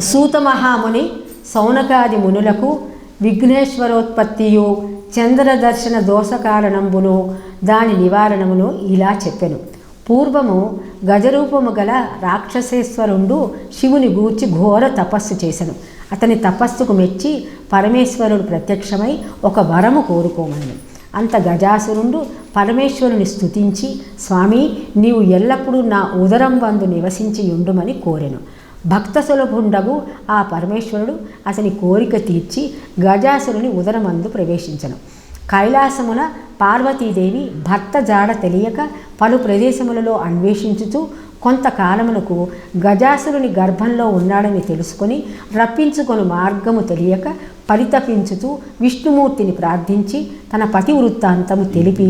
సూతమహాముని సౌనకాది మునులకు విఘ్నేశ్వరోత్పత్తియు చంద్రదర్శన దోష కారణంబును దాని నివారణమును ఇలా చెప్పెను. పూర్వము గజరూపము గల రాక్షసేశ్వరుండు శివుని గూర్చి ఘోర తపస్సు చేశను అతని తపస్సుకు మెచ్చి పరమేశ్వరుడు ప్రత్యక్షమై ఒక వరము కోరుకోమని అంత గజాసురుండు పరమేశ్వరుని స్థుతించి స్వామి నీవు ఎల్లప్పుడూ నా ఉదరం వందు నివసించి ఉండుమని కోరెను. భక్త సులభుండగు ఆ పరమేశ్వరుడు అతని కోరిక తీర్చి గజాసురుని ఉదరమందు ప్రవేశించను. కైలాసమున పార్వతీదేవి భర్త జాడ తెలియక పలు ప్రదేశములలో అన్వేషించుతూ కొంతకాలమునకు గజాసురుని గర్భంలో ఉన్నాడని తెలుసుకొని రప్పించుకొని మార్గము తెలియక పరితపించుతూ విష్ణుమూర్తిని ప్రార్థించి తన పతి వృత్తాంతము తెలిపి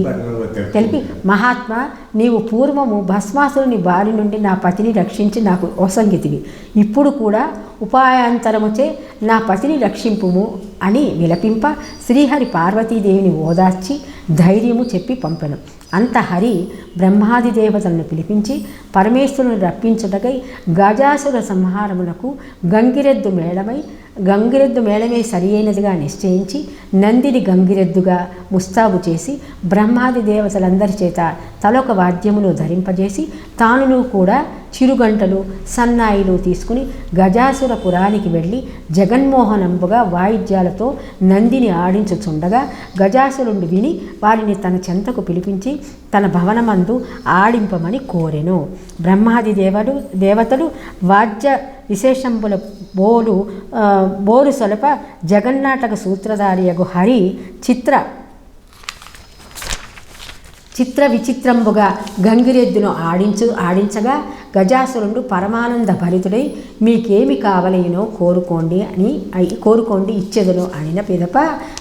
తెలిపి మహాత్మా నీవు పూర్వము భస్మాసురుని బారి నుండి నా పతిని రక్షించి నాకు ఒసంగితివి ఇప్పుడు కూడా ఉపాయాంతరముచే నా పతిని రక్షింపుము అని విలపింప శ్రీహరి పార్వతీదేవిని ఓదార్చి ధైర్యము చెప్పి పంపెను. అంత హరి బ్రహ్మాది దేవతలను పిలిపించి పరమేశ్వరుని రప్పించుటకై గజాసుర సంహారమునకు గంగిరెద్దు మేళమై గంగిరెద్దు మేళమే సరియైనదిగా నిశ్చయించి నందిని గంగిరెద్దుగా ముస్తాబు చేసి బ్రహ్మాది దేవతలందరి చేత తలొక వాద్యమును ధరింపజేసి తానును కూడా చిరుగంటలు సన్నాయిలు తీసుకుని గజాసుర పురానికి వెళ్ళి జగన్మోహనంబుగా వాయిద్యాలతో నందిని ఆడించుచుండగా గజాసురుడు విని వారిని తన చెంతకు పిలిపించి తన భవనమందు ఆడింపమని కోరెను. బ్రహ్మాది దేవడు దేవతలు వాద్య విశేషంబుల బోలు బోరు సొలప జగన్నాటక సూత్రధారియగు హరి చిత్ర చిత్ర విచిత్రంబుగా గంగిరెద్దును ఆడించు ఆడించగా గజాసురుడు పరమానంద భరితుడై మీకేమి కావలయనో కోరుకోండి అని కోరుకోండి ఇచ్చేదను అనిన పిదప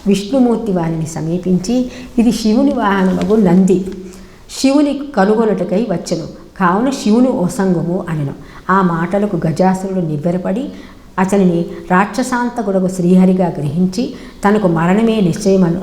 విష్ణుమూర్తి వారిని సమీపించి ఇది శివుని వాహనమగు నంది. శివుని కనుగొనుటకై వచ్చను. కావున శివుని ఒసంగము అనను. ఆ మాటలకు గజాసురుడు నివ్వెరపడి అతనిని రాక్షసాంతకుడకు శ్రీహరిగా గ్రహించి తనకు మరణమే నిశ్చయం అను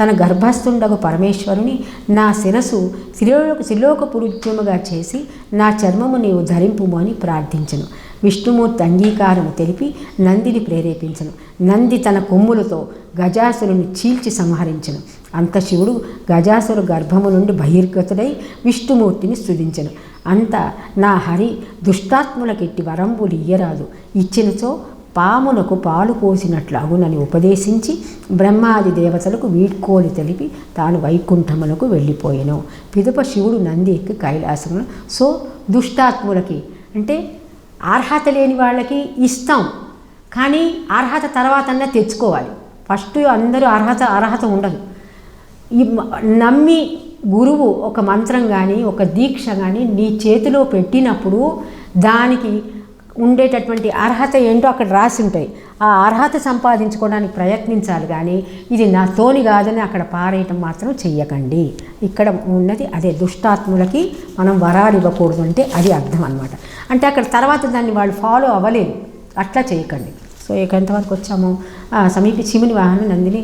తన గర్భస్థుండకు పరమేశ్వరుని నా శిరసు శిలోక శిలోకపురుద్యముగా చేసి నా చర్మము నీవు ధరింపుము అని ప్రార్థించను. విష్ణుమూర్తి అంగీకారము తెలిపి నందిని ప్రేరేపించను. నంది తన కొమ్ములతో గజాసురుని చీల్చి సంహరించను. అంత శివుడు గజాసురు గర్భము నుండి బహిర్గతుడై విష్ణుమూర్తిని స్థుతించను అంత నా హరి దుష్టాత్ములకెట్టి వరంబులు ఇయ్యరాదు. ఇచ్చినచో పామునకు పాలు పోసినట్లు అగునని ఉపదేశించి బ్రహ్మాది దేవతలకు వీడ్కోలు తెలిపి తాను వైకుంఠములకు వెళ్ళిపోయాను. పిదప శివుడు నంది ఎక్కి కైలాసమును సో దుష్టాత్ములకి అంటే అర్హత లేని వాళ్ళకి ఇస్తాం కానీ అర్హత తర్వాతన్నా తెచ్చుకోవాలి. ఫస్ట్ అందరూ అర్హత అర్హత ఉండదు. ఈ నమ్మి గురువు ఒక మంత్రం కానీ ఒక దీక్ష కానీ నీ చేతిలో పెట్టినప్పుడు దానికి ఉండేటటువంటి అర్హత ఏంటో అక్కడ రాసి ఉంటాయి. ఆ అర్హత సంపాదించుకోవడానికి ప్రయత్నించాలి కానీ ఇది నా తోని కాదని అక్కడ పారేయటం మాత్రం చెయ్యకండి. ఇక్కడ ఉన్నది అదే దుష్టాత్ములకి మనం వరాలు ఇవ్వకూడదు అంటే అది అర్థం అనమాట అంటే అక్కడ తర్వాత దాన్ని వాళ్ళు ఫాలో అవ్వలేదు. అట్లా చేయకండి. సో ఇక ఎంతవరకు వచ్చాము సమీప శివుని వాహనం నందిని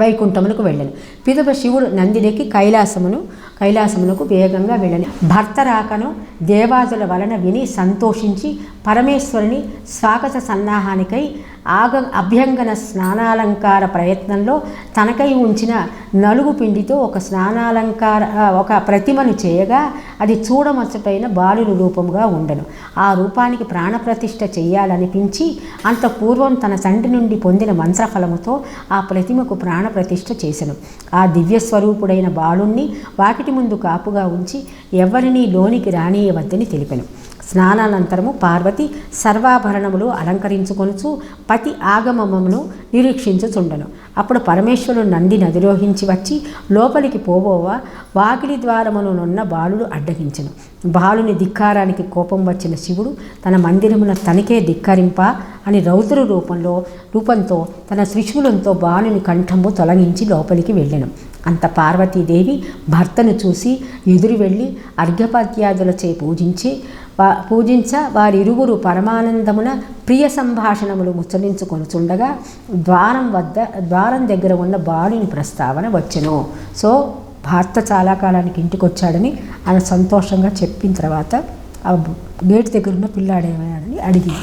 వైకుంఠమునకు వెళ్ళను. పిదప శివుడు నందినికి కైలాసమును కైలాసమునకు వేగంగా వెళ్ళను. భర్త రాకను దేవాదుల వలన విని సంతోషించి పరమేశ్వరుని స్వాగత సన్నాహానికై ఆగ అభ్యంగన స్నానాలంకార ప్రయత్నంలో తనకై ఉంచిన నలుగు పిండితో ఒక స్నానాలంకార ఒక ప్రతిమను చేయగా అది చూడమచ్చటైన బాలుని రూపముగా ఉండను. ఆ రూపానికి ప్రాణప్రతిష్ఠ చేయాలనిపించి అంత పూర్వం తన తండ్రి నుండి పొందిన మంత్రఫలముతో ఆ ప్రతిమకు ప్రాణప్రతిష్ఠ చేసెను. ఆ దివ్య స్వరూపుడైన బాలుణ్ణి వాకిటి ముందు కాపుగా ఉంచి ఎవరినీ లోనికి రానియవద్దని తెలిపెను. స్నానానంతరము పార్వతి సర్వాభరణములు అలంకరించుకొనుచు పతి ఆగమమును నిరీక్షించుచుండను. అప్పుడు పరమేశ్వరుడు నంది నదిలోహించి వచ్చి లోపలికి పోబోవా? వాకిలి ద్వారమునున్న బాలుడు అడ్డగించను. బాలుని ధిక్కారానికి కోపం వచ్చిన శివుడు తన మందిరమున తనకే ధిక్కరింప అని రౌద్ర రూపంలో రూపంతో తన త్రిశూలంతో బాలుని కంఠంబు తొలగించి లోపలికి వెళ్ళెను. అంత పార్వతీదేవి భర్తను చూసి ఎదురు వెళ్ళి అర్ఘ్యపత్యాదులచే పూజించి వా పూజించ వారిరువురు పరమానందమున ప్రియ సంభాషణములు ముచ్చరించుకొనుచుండగా ద్వారం వద్ద ద్వారం దగ్గర ఉన్న బాలుని ప్రస్తావన వచ్చెను. సో భర్త చాలా కాలానికి ఇంటికి వచ్చాడని ఆయన సంతోషంగా చెప్పిన తర్వాత ఆ గేట్ దగ్గర ఉన్న పిల్లాడేమని అడిగి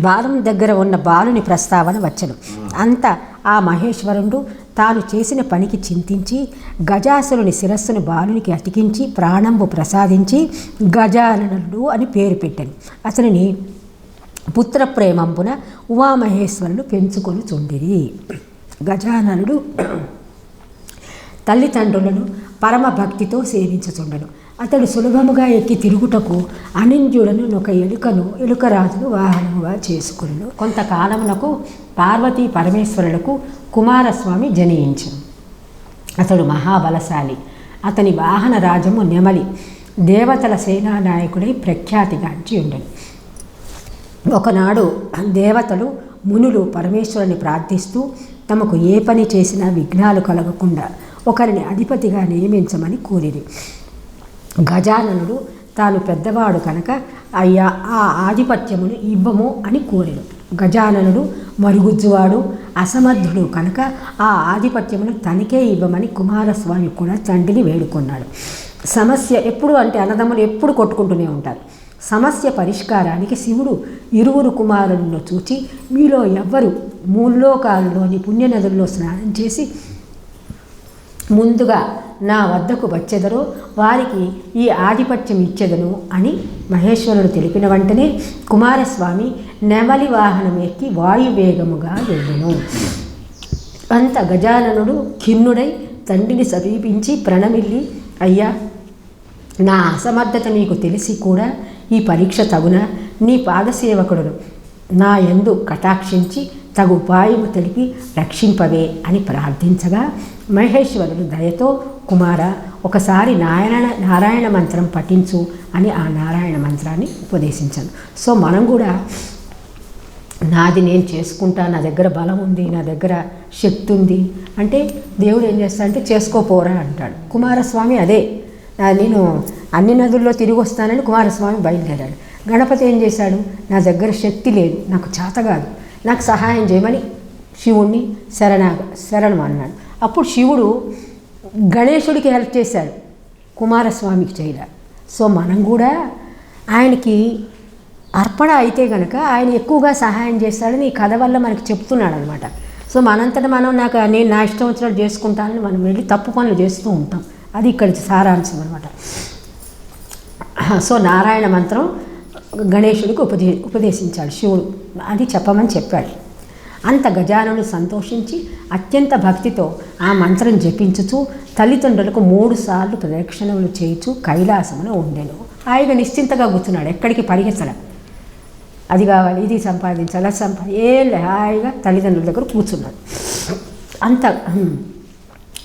బాలం దగ్గర ఉన్న బాలుని ప్రస్తావన వచ్చను. అంత ఆ మహేశ్వరుడు తాను చేసిన పనికి చింతించి గజాసురుని శిరస్సును బాలునికి అతికించి ప్రాణంబు ప్రసాదించి గజాననుడు అని పేరు పెట్టాను. అతనిని పుత్ర ప్రేమంబున ఉమామహేశ్వరులు పెంచుకొని చుండిరి. గజాననుడు తల్లిదండ్రులను పరమ భక్తితో సేవించుచుండను. అతడు సులభముగా ఎక్కి తిరుగుటకు అనింద్యుడను ఒక ఎలుకను ఎలుకరాజును వాహనముగా చేసుకును. కొంతకాలమునకు పార్వతీ పరమేశ్వరులకు కుమారస్వామి జనించను. అతడు మహాబలశాలి. అతని వాహన రాజము నెమలి. దేవతల సేనానాయకుడై ప్రఖ్యాతిగాంచి ఉండను. ఒకనాడు దేవతలు మునులు పరమేశ్వరుని ప్రార్థిస్తూ తమకు ఏ పని చేసినా విఘ్నాలు కలగకుండా ఒకరిని అధిపతిగా నియమించమని కోరిరి. గజాననుడు తాను పెద్దవాడు కనుక అయ్యా ఆ ఆధిపత్యమును ఇవ్వము అని కోరెను. గజాననుడు మరుగుజ్జువాడు అసమర్థుడు కనుక ఆ ఆధిపత్యమును తనకే ఇవ్వమని కుమారస్వామి కూడా తండ్రిని వేడుకున్నాడు. సమస్య ఎప్పుడు అంటే అన్నదమ్ములు ఎప్పుడు కొట్టుకుంటూనే ఉంటారు. సమస్య పరిష్కారానికి శివుడు ఇరువురు కుమారులను చూచి మీలో ఎవ్వరు మూల్లోకాలలోని పుణ్యనదుల్లో స్నానం చేసి ముందుగా నా వద్దకు వచ్చెదరో వారికి ఈ ఆధిపత్యం ఇచ్చెదను అని మహేశ్వరుడు తెలిపిన వెంటనే కుమారస్వామి నెమలి వాహనం ఎక్కి వాయువేగముగా వెళ్ళను. అంత గజాననుడు ఖిన్నుడై తండ్రిని సమీపించి ప్రణమిల్లి అయ్యా నా అసమర్థత నీకు తెలిసి కూడా ఈ పరీక్ష తగున నీ పాదసేవకుడును. నా ఎందు కటాక్షించి తగు ఉపాయము తెలిపి రక్షింపవే అని ప్రార్థించగా మహేశ్వరుడు దయతో కుమార ఒకసారి నారాయణ నారాయణ మంత్రం పఠించు అని ఆ నారాయణ మంత్రాన్ని ఉపదేశించాను సో మనం కూడా నాది నేను చేసుకుంటా నా దగ్గర బలం ఉంది నా దగ్గర శక్తి ఉంది అంటే దేవుడు ఏం చేస్తాడంటే చేసుకోపోరా అంటాడు. కుమారస్వామి అదే నేను అన్ని నదుల్లో తిరిగి వస్తానని కుమారస్వామి బయలుదేరాడు. గణపతి ఏం చేశాడు? నా దగ్గర శక్తి లేదు నాకు చేత కాదు. నాకు సహాయం చేయమని శివుణ్ణి శరణ శరణం అన్నాడు అప్పుడు శివుడు గణేశుడికి హెల్ప్ చేశాడు. కుమారస్వామికి చేయలే సో మనం కూడా ఆయనకి అర్పణ అయితే కనుక ఆయన ఎక్కువగా సహాయం చేస్తాడని ఈ కథ వల్ల మనకి చెప్తున్నాడు అనమాట సో మనంతట మనం నాకు నేను నా ఇష్టం వచ్చినట్టు చేసుకుంటానని మనం వెళ్ళి తప్పు పనులు చేస్తూ ఉంటాం. అది ఇక్కడ సారాంశం అనమాట. సో నారాయణ మంత్రం గణేశుడికి ఉపదే ఉపదేశించాడు శివుడు. అది చెప్పమని చెప్పాడు. అంత గజానుడు సంతోషించి అత్యంత భక్తితో ఆ మంత్రం జపించుచు తల్లిదండ్రులకు మూడు సార్లు ప్రదక్షిణములు చేయుచు కైలాసమున ఉండెను. హాయిగా నిశ్చింతగా కూర్చున్నాడు. ఎక్కడికి పరిగెత్తడం? అది కావాలి ఇది సంపాదించాలి అది సంపాది ఏం హాయిగా తల్లిదండ్రుల దగ్గర కూర్చున్నాడు. అంత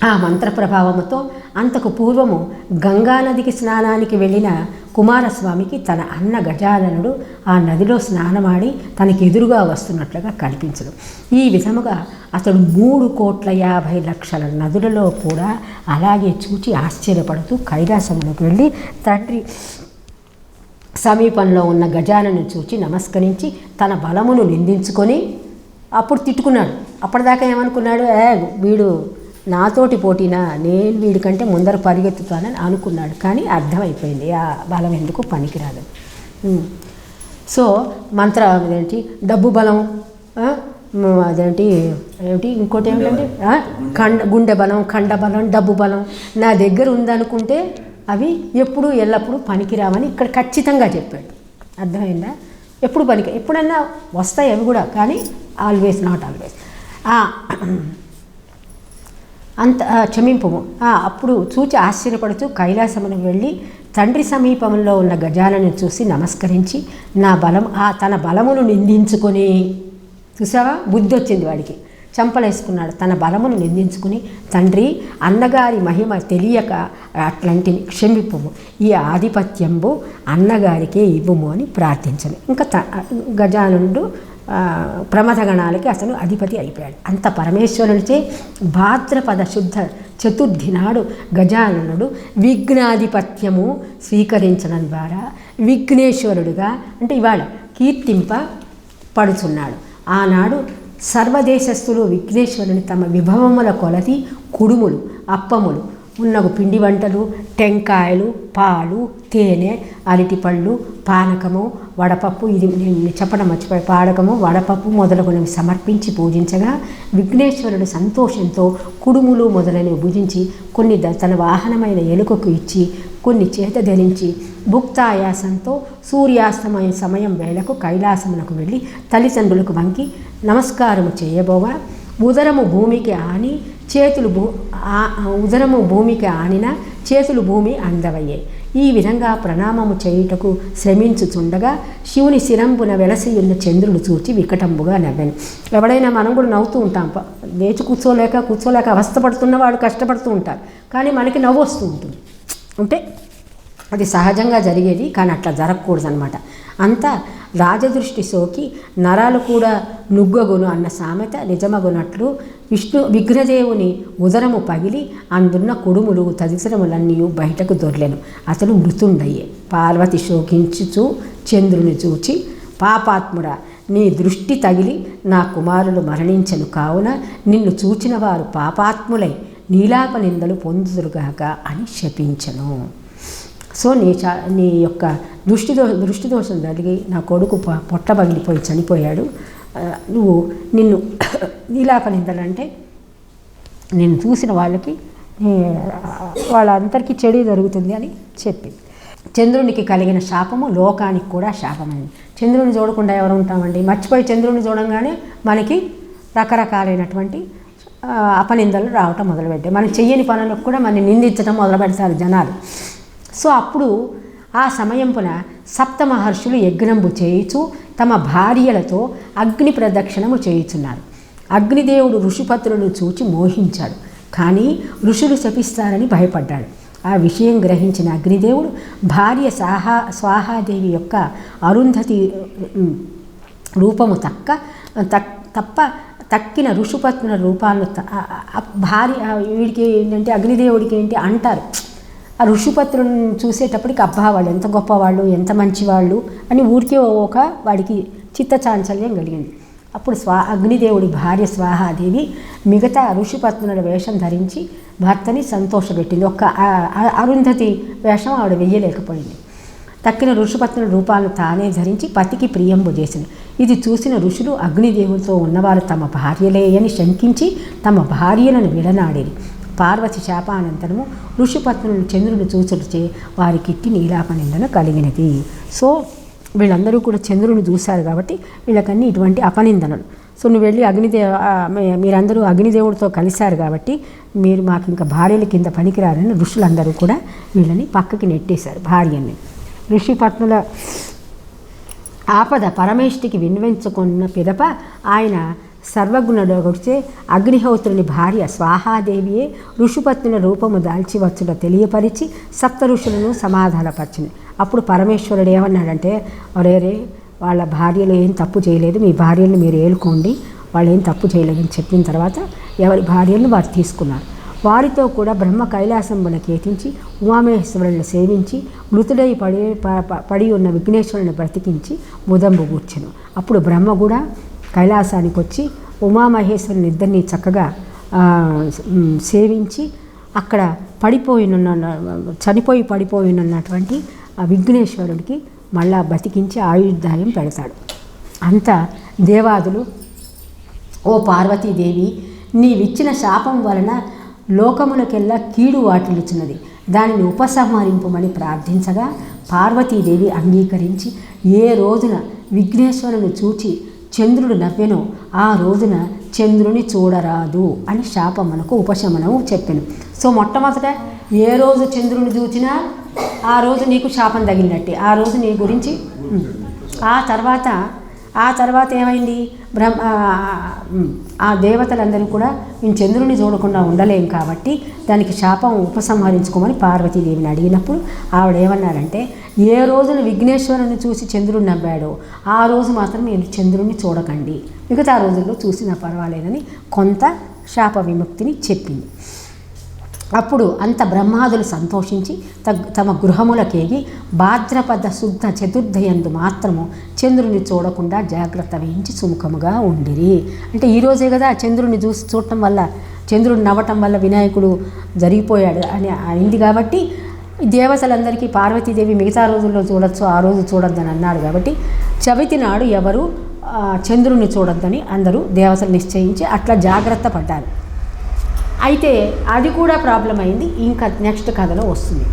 ఆ మంత్ర ప్రభావముతో అంతకు పూర్వము గంగానదికి స్నానానికి వెళ్ళిన కుమారస్వామికి తన అన్న గజాననుడు ఆ నదిలో స్నానమాడి తనకి ఎదురుగా వస్తున్నట్లుగా కనిపించడు ఈ విధముగా అతడు మూడు కోట్ల యాభై లక్షల నదులలో కూడా అలాగే చూచి ఆశ్చర్యపడుతూ కైలాసములకు వెళ్ళి తండ్రి సమీపంలో ఉన్న గజానను చూచి నమస్కరించి తన బలమును నిందించుకొని అప్పుడు తిట్టుకున్నాడు. అప్పటిదాకా ఏమనుకున్నాడు? ఏ వీడు నాతోటి పోటీనా? నేను వీడికంటే ముందర పరిగెత్తుతానని అనుకున్నాడు. కానీ అర్థమైపోయింది. ఆ బలం ఎందుకు పనికిరాదు. సో మంత్ర అదేంటి? డబ్బు బలం. అదేంటి? ఏమిటి? ఇంకోటి ఏమిటంటే కండ గుండె బలం. కండ బలం డబ్బు బలం. నా దగ్గర ఉందనుకుంటే అవి ఎప్పుడు ఎల్లప్పుడూ పనికిరావని ఇక్కడ ఖచ్చితంగా చెప్పాడు. అర్థమైందా? ఎప్పుడు పనికి ఎప్పుడన్నా వస్తాయి అవి కూడా కానీ ఆల్వేస్ నాట్ ఆల్వేస్ అంత క్షమింపము అప్పుడు చూచి ఆశ్చర్యపడుతూ కైలాసమును వెళ్ళి తండ్రి సమీపంలో ఉన్న గజాలను చూసి నమస్కరించి నా బలం ఆ తన బలమును నిందించుకొని చూసావా? బుద్ధి వచ్చింది వాడికి. చంపలేసుకున్నాడు. తన బలమును నిందించుకుని తండ్రి అన్నగారి మహిమ తెలియక అట్లాంటిని క్షమింపుము ఈ ఆధిపత్యంబు అన్నగారికే ఇవ్వము అని ప్రార్థించను. ఇంకా త గజానుడు ప్రమథగణాలకి అతను అధిపతి అయిపోయాడు. అంత పరమేశ్వరునిచే భాద్రపద శుద్ధ చతుర్థి నాడు గజాననుడు విఘ్నాధిపత్యము స్వీకరించడం ద్వారా విఘ్నేశ్వరుడుగా అంటే ఇవాళ కీర్తింప పడుచున్నాడు. ఆనాడు సర్వదేశస్థులు విఘ్నేశ్వరుని తమ విభవముల కొలది కుడుములు అప్పములు ఉన్నగు పిండి వంటలు టెంకాయలు పాలు తేనె అరటిపళ్ళు పానకము వడపప్పు ఇది నేను చెప్పడం మర్చిపోయి. పానకము వడపప్పు మొదలగునవి సమర్పించి పూజించగా విఘ్నేశ్వరుడు సంతోషంతో కుడుములు మొదలైనవి భుజించి కొన్ని ద- తన వాహనమైన ఎలుకకు ఇచ్చి కొన్ని చేత ధరించి భుక్తాయాసంతో సూర్యాస్తమయ సమయం వేళకు కైలాసమునకు వెళ్ళి తల్లిదండ్రులకు వంకి నమస్కారము చేయబోగా ఉదరము భూమికి ఆని చేతులు భూ ఉదరము భూమికి ఆనిన చేతులు భూమి అందవయ్యాయి ఈ విధంగా ప్రణామము చేయుటకు శ్రమించుచుండగా శివుని శిరంబున వెలసి ఉన్న చంద్రుడు చూచి వికటంబుగా నవ్వాను. ఎవడైనా మనం కూడా నవ్వుతూ ఉంటాం. లేచి కూర్చోలేక కూర్చోలేక అవస్థపడుతున్న వాళ్ళు కష్టపడుతూ ఉంటారు కానీ మనకి నవ్వు వస్తూ ఉంటుంది. అంటే అది సహజంగా జరిగేది కానీ అట్లా జరగకూడదు అనమాట అంతా రాజదృష్టి సోకి నరాలు కూడా నుగ్గగును అన్న సామెత నిజమగునట్లు విష్ణు విఘ్నదేవుని ఉదరము పగిలి అందున్న కుడుములు తదితరములన్నీ బయటకు దొర్లెను. అతడు మృతుండయ్యే. పార్వతి శోకించుచు చంద్రుని చూచి పాపాత్ముడా నీ దృష్టి తగిలి నా కుమారులు మరణించను కావున నిన్ను చూచిన వారు పాపాత్ములై నీలాప నిందలు పొందుదురుగాక అని శపించను. సో నీ చా నీ యొక్క దృష్టి దో దృష్టి దోషం కలిగి నా కొడుకు ప- పొట్ట పగిలిపోయి చనిపోయాడు. నువ్వు నిన్ను నీలాప నిందలంటే నేను చూసిన వాళ్ళకి వాళ్ళందరికీ చెడు జరుగుతుంది అని చెప్పింది చంద్రునికి కలిగిన శాపము లోకానికి కూడా శాపమైంది. చంద్రుని చూడకుండా ఎవరు ఉంటామండి? మర్చిపోయి చంద్రుని చూడంగానే మనకి రకరకాలైనటువంటి అపనిందలు రావటం మొదలుపెట్టాయి. మనం చెయ్యని పనులకు కూడా మనం నిందించడం మొదలు పెడతారు జనాలు. సో అప్పుడు ఆ సమయంపున సప్త మహర్షులు యజ్ఞంబు చేయుచు తమ భార్యలతో అగ్ని ప్రదక్షిణము చేయుచున్నారు. అగ్నిదేవుడు ఋషిపత్రులను చూచి మోహించాడు. కానీ ఋషులు శపిస్తారని భయపడ్డాడు. ఆ విషయం గ్రహించిన అగ్నిదేవుడు భార్య సాహా స్వాహాదేవి యొక్క అరుంధతి రూపము తక్క తక్ తప్ప తక్కిన ఋషుపత్నుల రూపాలను భార్య వీడికి ఏంటంటే అగ్నిదేవుడికి ఏంటి అంటారు. ఆ ఋషిపత్రులను చూసేటప్పటికి అబ్బా వాళ్ళు ఎంత గొప్పవాళ్ళు ఎంత మంచివాళ్ళు అని ఊరికే ఒక వాడికి చిత్తచాంచల్యం కలిగింది. అప్పుడు స్వా అగ్నిదేవుడి భార్య స్వాహాదేవి మిగతా ఋషిపత్నుల వేషం ధరించి భర్తని సంతోషపెట్టింది. ఒక్క అరుంధతి వేషం ఆవిడ వెయ్యలేకపోయింది. తక్కిన ఋషిపత్నుల రూపాలను తానే ధరించి పతికి ప్రియంబు చేసింది. ఇది చూసిన ఋషులు అగ్నిదేవులతో ఉన్నవారు తమ భార్యలే అని శంకించి తమ భార్యలను విడనాడేది. పార్వతి శాపానంతరము ఋషిపత్నులు చంద్రుడు చూచుటచే వారికిట్టి నీలాపనిందన కలిగినది. సో వీళ్ళందరూ కూడా చంద్రుని చూశారు కాబట్టి వీళ్ళకన్నీ ఇటువంటి అపనిందనలు. సో నువ్వు వెళ్ళి అగ్నిదే మీరందరూ అగ్నిదేవుడితో కలిశారు కాబట్టి మీరు మాకు ఇంకా భార్యల కింద పనికిరారని ఋషులందరూ కూడా వీళ్ళని పక్కకి నెట్టేశారు భార్యని. ఋషిపత్నుల ఆపద పరమేష్టికి విన్వించుకున్న పిదప ఆయన సర్వగుణుడొచ్చే అగ్నిహోత్రుని భార్య స్వాహాదేవియే ఋషుపత్నుల రూపము దాల్చి వచ్చుట తెలియపరిచి సప్త ఋషులను సమాధానపరిచింది అప్పుడు పరమేశ్వరుడు ఏమన్నాడంటే ఒరేరే వాళ్ళ భార్యలు ఏం తప్పు చేయలేదు మీ భార్యను మీరు ఏలుకోండి వాళ్ళు ఏం తప్పు చేయలేదని చెప్పిన తర్వాత ఎవరి భార్యలను వారు తీసుకున్నారు. వారితో కూడా బ్రహ్మ కైలాసంబున కేతించి ఉమామేశ్వరులను సేవించి మృతుడై పడి ప- ప- పడి ఉన్న విఘ్నేశ్వరుని బ్రతికించి ముదంబు కూర్చెను. అప్పుడు బ్రహ్మ కూడా కైలాసానికి వచ్చి ఉమామహేశ్వరుని ఇద్దరిని చక్కగా సేవించి అక్కడ పడిపోయినున్న చనిపోయి పడిపోయినున్నటువంటి ఆ విఘ్నేశ్వరుడికి మళ్ళా బతికించి ఆయుర్దాయం పెడతాడు. అంత దేవాదులు ఓ పార్వతీదేవి నీవిచ్చిన శాపం వలన లోకములకెల్లా కీడు వాటిల్లుచున్నది. దానిని ఉపసంహరింపమని ప్రార్థించగా పార్వతీదేవి అంగీకరించి ఏ రోజున విఘ్నేశ్వరుని చూచి చంద్రుడు నవ్వెను ఆ రోజున చంద్రుని చూడరాదు అని శాపమునకు ఉపశమనము చెప్పాను. సో మొట్టమొదట ఏ రోజు చంద్రుని చూచినా ఆ రోజు నీకు శాపం తగిలినట్టే. ఆ రోజు నీ గురించి ఆ తర్వాత ఆ తర్వాత ఏమైంది? బ్రహ్మ ఆ- దేవతలందరూ కూడా మేము చంద్రుని చూడకుండా ఉండలేం కాబట్టి దానికి శాపం ఉపసంహరించుకోమని పార్వతీదేవిని అడిగినప్పుడు ఆవిడ ఏమన్నారంటే ఏ రోజున విఘ్నేశ్వరుని చూసి చంద్రుడిని నవ్వాడో ఆ రోజు మాత్రం మీరు చంద్రుడిని చూడకండి. మిగతా రోజుల్లో చూసినా పర్వాలేదని కొంత శాప విముక్తిని చెప్పింది. అప్పుడు అంత బ్రహ్మాదులు సంతోషించి తగ్- తమ గృహములకేగి భాద్రపద శుద్ధ చతుర్థయందు మాత్రము చంద్రుని చూడకుండా జాగ్రత్త వహించి సుముఖముగా ఉండిరి. అంటే ఈరోజే కదా చంద్రుని చూసి చూడటం వల్ల చంద్రుడు నవ్వటం వల్ల వినాయకుడు జరిగిపోయాడు అని అయింది కాబట్టి దేవతలందరికీ పార్వతీదేవి మిగతా రోజుల్లో చూడొచ్చు ఆ రోజు చూడొద్దని అన్నాడు కాబట్టి చవితి నాడు ఎవరు చంద్రుణ్ణి చంద్రుని చూడొద్దని అందరూ దేవతలు నిశ్చయించి అట్లా జాగ్రత్త పడ్డారు. అయితే అది కూడా ప్రాబ్లం అయింది. ఇంకా నెక్స్ట్ కథలో వస్తుంది.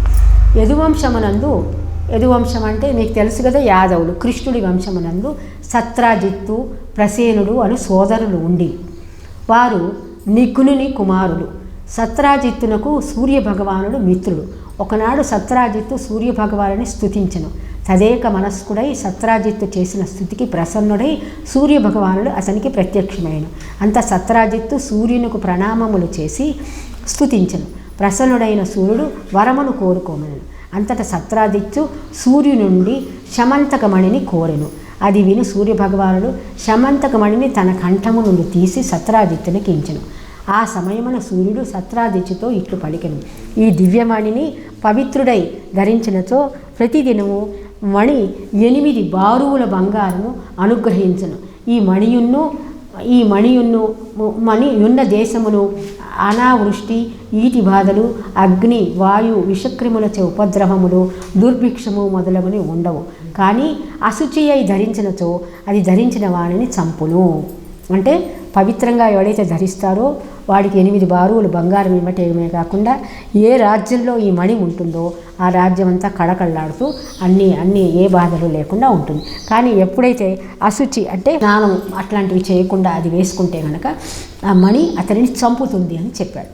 యదువంశమునందు యదువంశం అంటే మీకు తెలుసు కదా యాదవులు కృష్ణుడి వంశమునందు సత్రాజిత్తు ప్రసేనుడు అను సోదరులు ఉండి వారు నికునుని కుమారులు. సత్రాజిత్తునకు సూర్య భగవానుడు మిత్రుడు. ఒకనాడు సత్రాజిత్తు సూర్య భగవానుని స్థుతించను తదేక మనస్కుడై సత్రాజిత్తు చేసిన స్థుతికి ప్రసన్నుడై సూర్య భగవానుడు అతనికి ప్రత్యక్షమైన అంత సత్రాజిత్తు సూర్యునికి ప్రణామములు చేసి స్థుతించను. ప్రసన్నుడైన సూర్యుడు వరమును కోరుకోమను అంతట సత్రాదిత్యు సూర్యు నుండి శమంతకమణిని కోరెను. అది విని సూర్యభగవానుడు శమంతకమణిని తన కంఠము నుండి తీసి సత్రాదిత్యునికి ఇచ్చెను ఆ సమయమున సూర్యుడు సత్రాదిత్యుతో ఇట్లు పలికెను. ఈ దివ్యమణిని పవిత్రుడై ధరించినచో ప్రతిదినము మణి ఎనిమిది బారువుల బంగారము అనుగ్రహించను. ఈ మణియున్ను ఈ మణియున్ను మణి ఉన్న దేశమును అనావృష్టి ఈటి బాధలు అగ్ని వాయు విషక్రిములచే ఉపద్రవములు దుర్భిక్షము మొదలగుని ఉండవు. కానీ అశుచి అయి ధరించినచో అది ధరించిన వాణిని చంపును. అంటే పవిత్రంగా ఎవడైతే ధరిస్తారో వాడికి ఎనిమిది బారువులు బంగారం ఇవ్వటమే కాకుండా ఏ రాజ్యంలో ఈ మణి ఉంటుందో ఆ రాజ్యం అంతా కడకళ్ళాడుతూ అన్ని అన్నీ ఏ బాధలు లేకుండా ఉంటుంది. కానీ ఎప్పుడైతే అశుచి అంటే స్నానం అట్లాంటివి చేయకుండా అది వేసుకుంటే కనుక ఆ మణి అతనిని చంపుతుంది అని చెప్పాడు.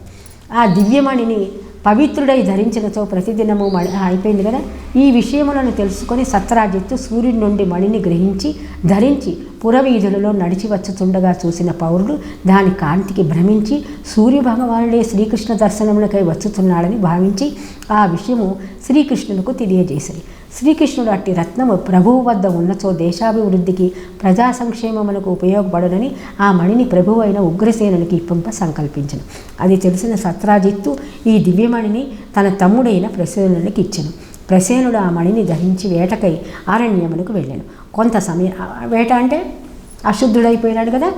ఆ దివ్యమణిని పవిత్రుడై ధరించినతో ప్రతిదినము మణి అయిపోయింది కదా? ఈ విషయములను తెలుసుకొని సత్రాజిత్తు సూర్యుడి నుండి మణిని గ్రహించి ధరించి పురవీధులలో నడిచి వచ్చుతుండగా చూసిన పౌరుడు దాని కాంతికి భ్రమించి సూర్య భగవానుడే శ్రీకృష్ణ దర్శనములకై వచ్చుతున్నాడని భావించి ఆ విషయము శ్రీకృష్ణునికి తెలియజేసిరి. శ్రీకృష్ణుడు అట్టి రత్నము ప్రభువు వద్ద ఉన్నచో దేశాభివృద్ధికి ప్రజా సంక్షేమమునకు ఉపయోగపడునని ఆ మణిని ప్రభువు అయిన ఉగ్రసేనునికి ఇప్పింప సంకల్పించను. అది తెలిసిన సత్రాజిత్తు ఈ దివ్యమణిని తన తమ్ముడైన ప్రసేనునికి ఇచ్చెను. ప్రసేనుడు ఆ మణిని ధరించి వేటకై అరణ్యమునకు వెళ్ళాను. కొంత సమయం వేట అంటే అశుద్ధుడైపోయినాడు కదా?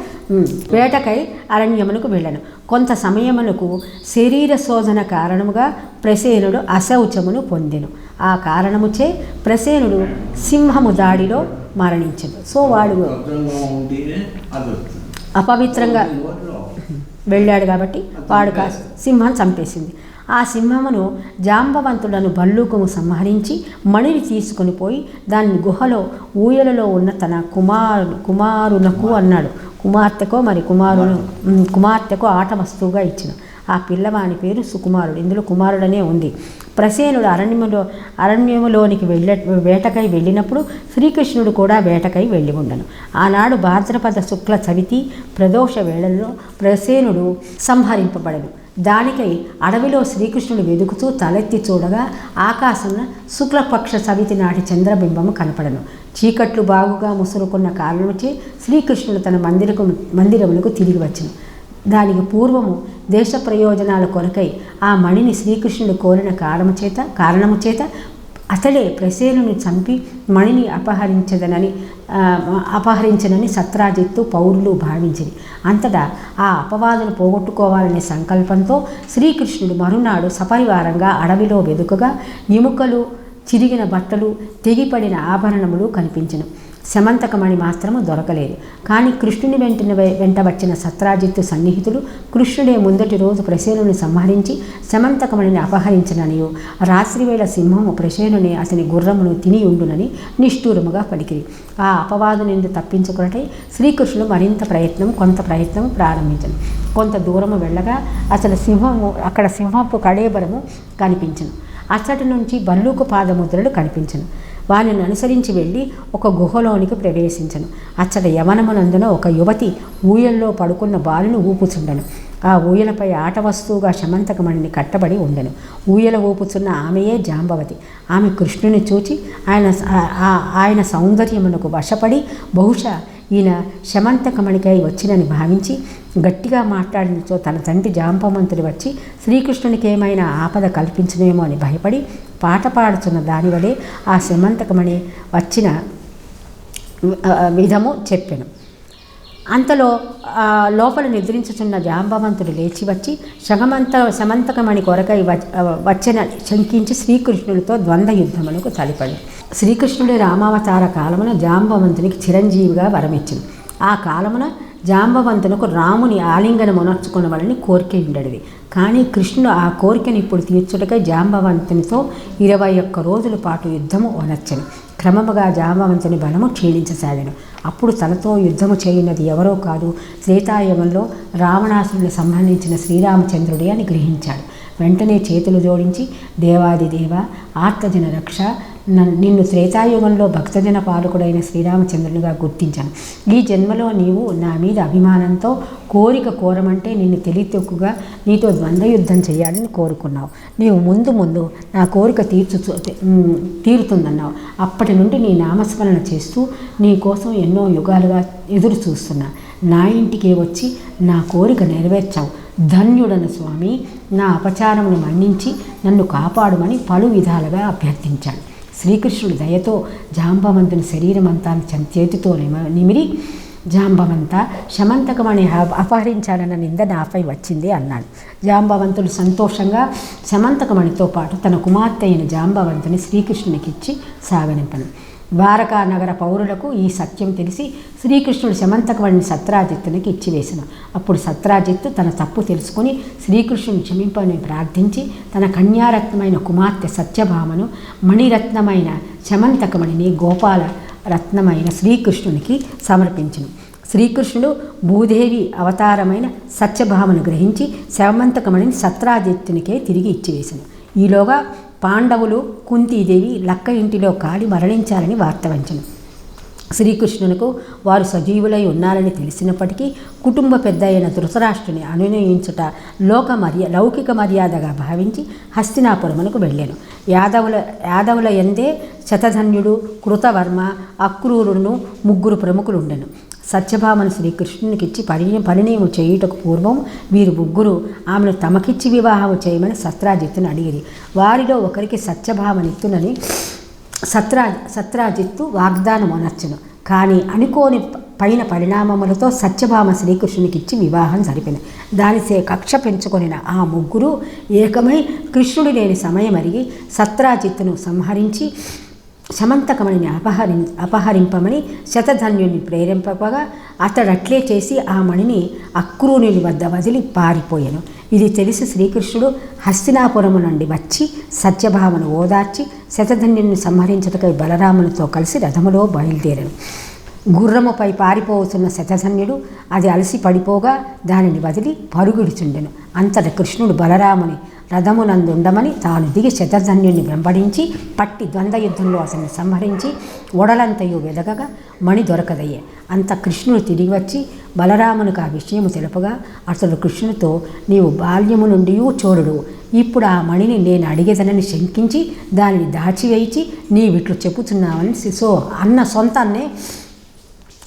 వేటకై అరణ్యమునకు వెళ్ళాను. కొంత సమయమునకు శరీర శోధన కారణముగా ప్రసేనుడు అశౌచమును పొందెను. ఆ కారణముచే ప్రసేనుడు సింహము దాడిలో మరణించను. సో వాడు అపవిత్రంగా వెళ్ళాడు కాబట్టి వాడు కా సింహం చంపేసింది. ఆ సింహమును జాంబవంతులను భల్లూకము సంహరించి మణిని తీసుకొని పోయి దాన్ని గుహలో ఊయలలో ఉన్న తన కుమారు కుమారునకు అన్నాడు. కుమార్తెకో మరి కుమారును కుమార్తెకు ఆట వస్తువుగా ఇచ్చిన. ఆ పిల్లవాని పేరు సుకుమారుడు. ఇందులో కుమారుడనే ఉంది. ప్రసేనుడు అరణ్యములో అరణ్యములోనికి వెళ్ళ వేటకై వెళ్ళినప్పుడు శ్రీకృష్ణుడు కూడా వేటకై వెళ్ళి ఉండను. ఆనాడు భాద్రపద శుక్ల చవితి ప్రదోష వేళల్లో ప్రసేనుడు సంహరింపబడను. దానికై అడవిలో శ్రీకృష్ణుడు వెదుకుతూ తలెత్తి చూడగా ఆకాశంలో శుక్లపక్ష సవితి నాటి చంద్రబింబము కనపడను. చీకట్లు బాగుగా ముసురుకున్న కారణముచే శ్రీకృష్ణుడు తన మందిరకు మందిరములకు తిరిగి వచ్చను. దానికి పూర్వము దేశ ప్రయోజనాల కొరకై ఆ మణిని శ్రీకృష్ణుడు కోరిన కారణము చేత కారణము చేత అతడే ప్రసేనుని చంపి మణిని అపహరించదనని అపహరించనని సత్రాజిత్తు పౌరులు భావించింది అంతటా ఆ అపవాదును పోగొట్టుకోవాలనే సంకల్పంతో శ్రీకృష్ణుడు మరునాడు సపరివారంగా అడవిలో వెదుకగా ఎముకలు చిరిగిన బట్టలు తెగిపడిన ఆభరణములు కనిపించను. శమంతకమణి మాత్రము దొరకలేదు. కానీ కృష్ణుని వెంటనే వెంట వచ్చిన సత్రాజిత్తు సన్నిహితులు కృష్ణుడే ముందటి రోజు ప్రసేనుని సంహరించి శమంతకమణిని అపహరించననియు. రాత్రివేళ సింహము ప్రసేనుని అతని గుర్రమును తిని ఉండునని నిష్ఠూరముగా పలికిరి. ఆ అపవాదు నుండి తప్పించుకున్నటై శ్రీకృష్ణుడు మరింత ప్రయత్నం కొంత ప్రయత్నం ప్రారంభించను. కొంత దూరము వెళ్ళగా అసలు సింహము అక్కడ సింహపు కడేబరము కనిపించను. అచ్చటి నుంచి బల్లూకు పాదముద్రలు కనిపించను. వానిని అనుసరించి వెళ్ళి ఒక గుహలోనికి ప్రవేశించను. అచ్చట యవనమునందున ఒక యువతి ఊయల్లో పడుకున్న బాలును ఊపుచుండను. ఆ ఊయలపై ఆట వస్తువుగా శమంతకమణిని కట్టబడి ఉండను. ఊయల ఊపుచున్న ఆమెయే జాంబవతి. ఆమె కృష్ణుని చూచి ఆయన ఆయన సౌందర్యమునకు వశపడి బహుశా ఈయన శమంతకమణికై వచ్చినని భావించి గట్టిగా మాట్లాడినచో తన తండ్రి జాంపమంతుడు వచ్చి శ్రీకృష్ణునికి ఏమైనా ఆపద కల్పించనేమో అని భయపడి పాట పాడుతున్న దానివలే ఆ శమంతకమణి వచ్చిన విధము చెప్పాను. అంతలో లోపల నిద్రించుచున్న జాంబవంతుడు లేచి వచ్చి శగమంత సమంతకమణి కొరకై వచ్చిన శంకించి శ్రీకృష్ణుడితో ద్వంద్వ యుద్ధములకు తలిపడి. శ్రీకృష్ణుడి రామావతార కాలమున జాంబవంతునికి చిరంజీవిగా వరమిచ్చింది ఆ కాలమున జాంబవంతునకు రాముని ఆలింగనమునర్చుకునవలని కోరిక ఉండడివి. కానీ కృష్ణుడు ఆ కోరికను ఇప్పుడు తీర్చుటకై జాంబవంతునితో ఇరవై ఒక్క రోజుల పాటు యుద్ధము వనర్చను క్రమముగా జాంబవంతుని బలము క్షీణించసాగాను. అప్పుడు తనతో యుద్ధము చేయనది ఎవరో కాదు త్రేతాయుగంలో రావణాసురుని సంబంధించిన శ్రీరామచంద్రుడి అని గ్రహించాడు. వెంటనే చేతులు జోడించి దేవాది దేవ ఆత్మజన రక్ష నిన్ను త్రేతాయుగంలో భక్తజన పాలకుడైన శ్రీరామచంద్రునిగా గుర్తించాను. ఈ జన్మలో నీవు నా మీద అభిమానంతో కోరిక కోరమంటే నిన్ను తెలితెక్కుగా నీతో ద్వంద్వ యుద్ధం చేయాలని కోరుకున్నావు. నీవు ముందు ముందు నా కోరిక తీర్చు తీరుతుందన్నావు. అప్పటి నుండి నీ నామస్మరణ చేస్తూ నీ కోసం ఎన్నో యుగాలుగా ఎదురు చూస్తున్నా. నా ఇంటికి వచ్చి నా కోరిక నెరవేర్చావు. ధన్యుడను స్వామి. నా అపచారమును మన్నించి నన్ను కాపాడుమని పలు విధాలుగా అభ్యర్థించాడు శ్రీకృష్ణుడు దయతో జాంబవంతుని శరీరం అంతా చేతితో నిమిరి జాంబవంత శమంతకమణి అప- అపహరించాడన్న నింద నాపై వచ్చింది అన్నాడు. జాంబవంతుడు సంతోషంగా శమంతకమణితో పాటు తన కుమార్తె అయిన జాంబవంతుని శ్రీకృష్ణునికిచ్చి సాగనింపను. ద్వారకా నగర పౌరులకు ఈ సత్యం తెలిసి శ్రీకృష్ణుడు శమంతకమణిని సత్రాజిత్తునికి ఇచ్చివేసిన. అప్పుడు సత్రాజిత్తు తన తప్పు తెలుసుకుని శ్రీకృష్ణుని క్షమింపని ప్రార్థించి తన కన్యారత్నమైన కుమార్తె సత్యభామను మణిరత్నమైన శమంతకమణిని గోపాల రత్నమైన శ్రీకృష్ణునికి సమర్పించను. శ్రీకృష్ణుడు భూదేవి అవతారమైన సత్యభామను గ్రహించి శమంతకమణిని సత్రాజిత్తునికే తిరిగి ఇచ్చివేశాను ఈలోగా పాండవులు కుంతీదేవి లక్క ఇంటిలో కాలి మరణించాలని వార్త వంచను. శ్రీకృష్ణునకు వారు సజీవులై ఉన్నారని తెలిసినప్పటికీ కుటుంబ పెద్ద అయిన ధృతరాష్ట్రుని అనునయించుట లోక మర్య లౌకిక మర్యాదగా భావించి హస్తినాపురమునకు వెళ్ళాను. యాదవుల యాదవుల ఎందే శతధన్యుడు కృతవర్మ అక్రూరును ముగ్గురు ప్రముఖులు ఉండెను సత్యభామను శ్రీకృష్ణునికిచ్చి పరిణయ పరిణయము చేయుటకు పూర్వం వీరు ముగ్గురు ఆమెను తమకిచ్చి వివాహము చేయమని సత్రాజిత్తును అడిగిరి. వారిలో ఒకరికి సత్యభామనిత్తునని సత్రా సత్రాజిత్తు వాగ్దానం అనర్చును కానీ అనుకోని పైన పరిణామములతో సత్యభామ శ్రీకృష్ణునికి ఇచ్చి వివాహం జరిపింది దానిసే కక్ష పెంచుకొనిన ఆ ముగ్గురు ఏకమై కృష్ణుడు లేని సమయం అరిగి సత్రాజిత్తును సంహరించి శమంతకమణిని అపహరి అపహరింపమని శతధన్యుని ప్రేరేంపగా అతడట్లే చేసి ఆ మణిని అక్రూరుని వద్ద వదిలి పారిపోయాను. ఇది తెలిసి శ్రీకృష్ణుడు హస్తినాపురము నుండి వచ్చి సత్యభామను ఓదార్చి శతధన్యుని సంహరించుటకై బలరామునితో కలిసి రథములో బయలుదేరాను. గుర్రముపై పారిపోతున్న శతధన్యుడు అది అలసి పడిపోగా దానిని వదిలి పరుగుడిచుండెను. అంతట కృష్ణుడు బలరాముని రథమునందుండమని తాను దిగి శతధన్యుని వెంబడించి పట్టి ద్వంద్వ యుద్ధంలో అతన్ని సంహరించి ఒడలంతయు వెదగగా మణి దొరకదయ్యే. అంత కృష్ణుడు తిరిగి వచ్చి బలరామునికి ఆ విషయము తెలుపగా అతడు కృష్ణుడితో నీవు బాల్యము నుండి చోరుడు. ఇప్పుడు ఆ మణిని నేను అడిగేదనని శంకించి దానిని దాచివేయించి నీవిట్లు చెప్పుచున్నావని శిశో అన్న సొంతాన్నే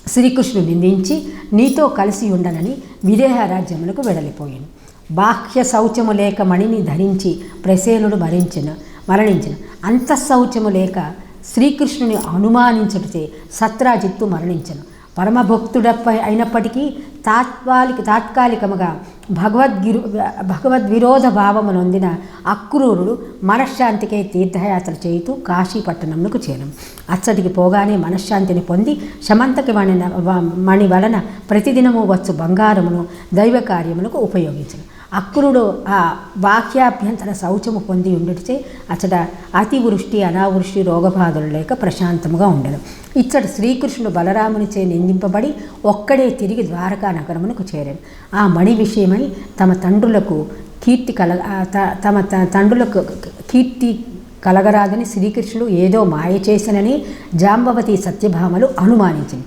శ్రీకృష్ణుడు నిందించి నీతో కలిసి ఉండనని విదేహ రాజ్యములకు వెడలిపోయాను. బాహ్య శౌచము లేక మణిని ధరించి ప్రసేనుడు మరించిన మరణించిన. అంతఃశౌచము లేక శ్రీకృష్ణుని అనుమానించటితే సత్రాజిత్తు మరణించను. పరమభక్తుడపై అయినప్పటికీ తాత్కాలిక తాత్కాలికముగా భగవద్గిరు భగవద్విరోధ భావము నొందిన అక్రూరుడు మనశ్శాంతికై తీర్థయాత్ర చేయుతూ కాశీపట్టణంకు చేరం అచ్చటికి పోగానే మనశ్శాంతిని పొంది శమంతకి మణి మణి వలన ప్రతిదినము వచ్చు బంగారమును దైవ కార్యములకు ఉపయోగించను. అక్రుడు ఆ బాహ్యాభ్యంతర శౌచము పొంది ఉండితే అచ్చట అతివృష్టి అనావృష్టి రోగబాధలు లేక ప్రశాంతముగా ఉండదు ఇచ్చట శ్రీకృష్ణుడు బలరామునిచే నిందింపబడి ఒక్కడే తిరిగి ద్వారకా నగరమునకు చేరాడు ఆ మణి విషయమై తమ తండ్రులకు కీర్తి కల త- తమ త- తండ్రులకు కీర్తి కలగరాదని శ్రీకృష్ణుడు ఏదో మాయ చేసినని జాంబవతి సత్యభామలు అనుమానించింది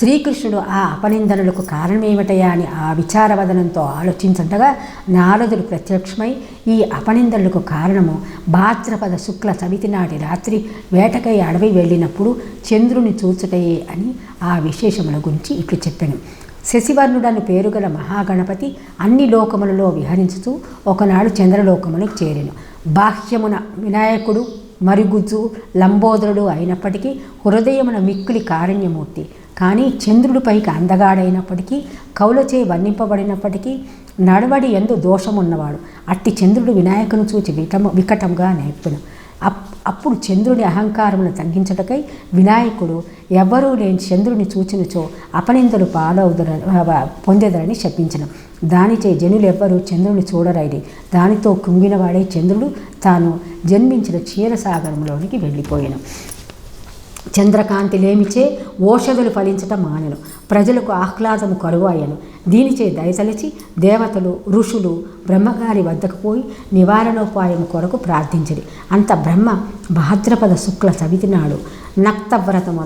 శ్రీకృష్ణుడు ఆ అపనిందనులకు కారణమేమిటయా అని ఆ విచారవదనంతో ఆలోచించుండగా నారదుడు ప్రత్యక్షమై ఈ అపనిందనులకు కారణము భాద్రపద శుక్ల చవితి నాటి రాత్రి వేటకై అడవి వెళ్ళినప్పుడు చంద్రుని చూచుటయే అని ఆ విశేషముల గురించి ఇట్లు చెప్పాను. శశివర్ణుడని పేరుగల మహాగణపతి అన్ని లోకములలో విహరించుతూ ఒకనాడు చంద్రలోకములకు చేరెను. బాహ్యమున వినాయకుడు మరుగుజ్జు లంబోదరుడు అయినప్పటికీ హృదయమున మిక్కిలి కారుణ్యమూర్తి కానీ చంద్రుడి పైకి అందగాడైనప్పటికీ కౌలచే వర్ణింపబడినప్పటికీ నడవడి ఎందు దోషమున్నవాడు. అట్టి చంద్రుడు వినాయకుని చూచి వికటము వికటంగా నేర్పును. అప్ అప్పుడు చంద్రుని అహంకారమును తగ్గించుటకై వినాయకుడు ఎవ్వరూ లేని చంద్రుని చూచినచో అపనిందలు పాలవుదర పొందెదరని శపించను. దానిచే జనులు ఎవ్వరూ చంద్రుని చూడరైది దానితో కుంగినవాడే చంద్రుడు తాను జన్మించిన క్షీరసాగరంలోనికి వెళ్ళిపోయాను. చంద్రకాంతి లేమిచే ఓషధులు ఫలించటం మానెను. ప్రజలకు ఆహ్లాదము కరువాయను దీనిచే దయతలిచి దేవతలు ఋషులు బ్రహ్మగారి వద్దకు పోయి నివారణోపాయం కొరకు ప్రార్థించడు అంత బ్రహ్మ భాద్రపద శుక్ల సవితి నాడు నక్తవ్రతం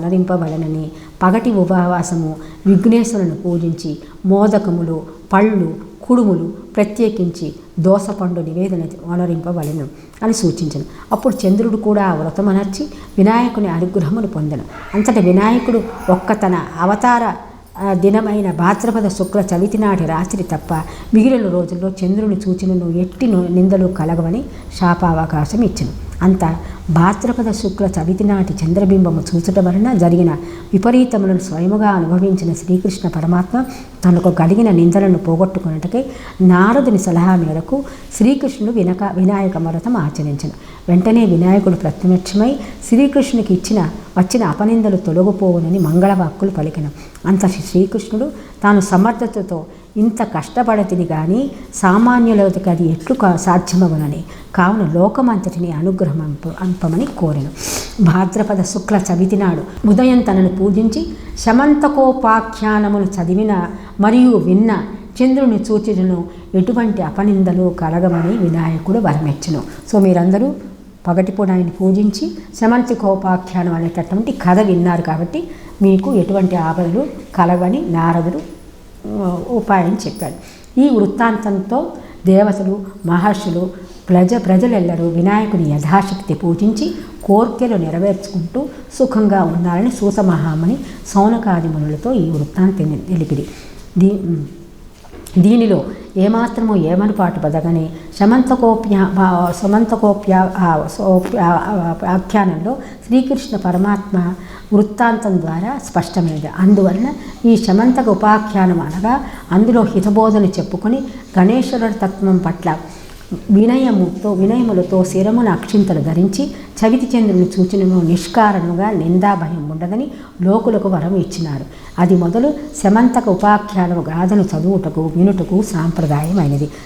పగటి ఉపవాసము విఘ్నేశ్వరుని పూజించి మోదకములు పళ్ళు కుడుములు ప్రత్యేకించి దోసపండు నివేదన వనరింపబడను అని సూచించను. అప్పుడు చంద్రుడు కూడా ఆ వ్రతమనర్చి వినాయకుని అనుగ్రహమును పొందను. అంతటి వినాయకుడు ఒక్క తన అవతార దినమైన భాద్రపద శుక్ల చవితి నాటి రాత్రి తప్ప మిగిలిన రోజుల్లో చంద్రుని సూచనను ఎట్టి నిందలు కలగవని శాపావకాశం ఇచ్చను. అంత భాద్రపద శుక్ల చవితి నాటి చంద్రబింబము చూచటం వలన జరిగిన విపరీతములను స్వయముగా అనుభవించిన శ్రీకృష్ణ పరమాత్మ తనకు కలిగిన నిందలను పోగొట్టుకున్నట్టుకై నారదుని సలహా మేరకు శ్రీకృష్ణుడు వినక వినాయక మరతం ఆచరించను. వెంటనే వినాయకుడు ప్రత్యక్షమై శ్రీకృష్ణునికి ఇచ్చిన వచ్చిన అపనిందలు తొలగిపోవునని మంగళవాక్కులు పలికిన. అంత శ్రీకృష్ణుడు తాను సమర్థతతో ఇంత కష్టపడతిని కానీ సామాన్యులకి అది ఎట్లు కా- సాధ్యమగునని. కావున లోకమంతటిని అనుగ్రహం అంపమని కోరెను. భాద్రపద శుక్ల చవితి నాడు ఉదయం తనను పూజించి శమంతకోపాఖ్యానములు చదివిన మరియు విన్న చంద్రుని సూచనను ఎటువంటి అపనిందలు కలగమని వినాయకుడు వరమెచ్చును. సో మీరందరూ పగటిపూట ఆయన పూజించి శమంతికోపాఖ్యానం అనేటటువంటి కథ విన్నారు కాబట్టి మీకు ఎటువంటి ఆపదలు కలవని నారదుడు ఉపాయం చెప్పాడు. ఈ వృత్తాంతంతో దేవతలు మహర్షులు ప్రజ ప్రజలెల్లరూ వినాయకుని యథాశక్తి పూజించి కోర్కెలు నెరవేర్చుకుంటూ సుఖంగా ఉన్నారని సూసమహామని సౌనకాదిమునులతో ఈ వృత్తాంతం తెలిపిరి దీ దీనిలో ఏమాత్రము ఏమనుపాటు బదగని సమంతకోప్య సమంతకోప్య ఆ, ఆఖ్యానంలో శ్రీకృష్ణ పరమాత్మ వృత్తాంతం ద్వారా స్పష్టమైనది అందువలన ఈ శమంతక ఉపాఖ్యానం అనగా అందులో హితబోధన చెప్పుకొని గణేశ్వర తత్వం పట్ల వినయముతో వినయములతో శిరమున అక్షింతలు ధరించి చవితి చంద్రుని సూచనను నిష్కారణంగా నిందాభయం ఉండదని లోకులకు వరం ఇచ్చినారు. అది మొదలు శమంతక ఉపాఖ్యానము గాథను చదువుటకు వినుటకు సాంప్రదాయమైనది.